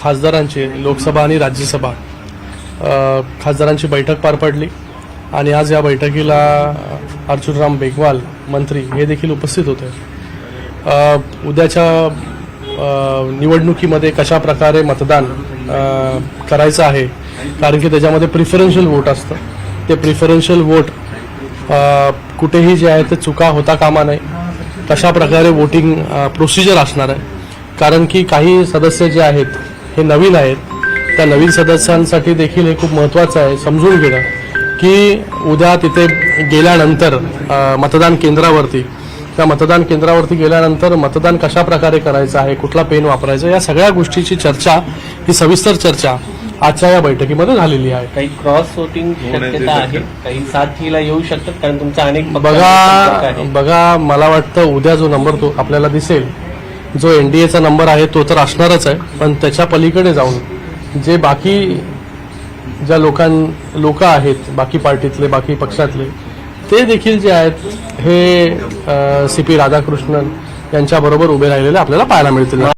खासदारांची लोकसभा आणि राज्यसभा. खासदारांची बैठक पार पडली आणि आज या बैठकीला अर्जुनराम बेगवाल मंत्री हे देखील उपस्थित होते. उद्याच्या निवडणुकीमध्ये कशा प्रकारे मतदान करायचं आहे? कारण की त्याच्यामध्ये प्रिफरन्शियल वोट असतं. ते प्रिफरन्शियल वोट कुठेही जे आहे ते चुका होता कामा नये. कशा प्रकारे वोटिंग प्रोसिजर असणार आहे. कारण की काही सदस्य जे आहेत हे नवीन आहेत त्या नवीन सदस्यांसाठी देखील हे खूप महत्त्वाचं आहे. समजून घेणं की उद्या तिथे गेल्यानंतर मतदान केंद्रावरती त्या मतदान केंद्रावरती गेल्यानंतर मतदान कशा प्रकारे करायचं आहे कुठला पेन वापरायचा या सगळ्या गोष्टीची चर्चा ही सविस्तर चर्चा आजच्या या बैठकीमध्ये झालेली आहे. काही क्रॉस वोटिंग शक्यता आहे? काही साथीला येऊ शकतात? कारण तुमचा अनेक बघा. बघा मला वाटतं उद्या जो नंबर तो आपल्याला दिसेल जो एन डी एचा नंबर आहे तो तर असणारच आहे पण त्याच्या पलीकडे जाऊन जे बाकी ज्या लोकां लोक आहेत बाकी पार्टीतले बाकी पक्षातले ते देखील जे आहेत हे सी पी राधाकृष्णन यांच्याबरोबर उभे राहिलेले आपल्याला पाहायला मिळतील.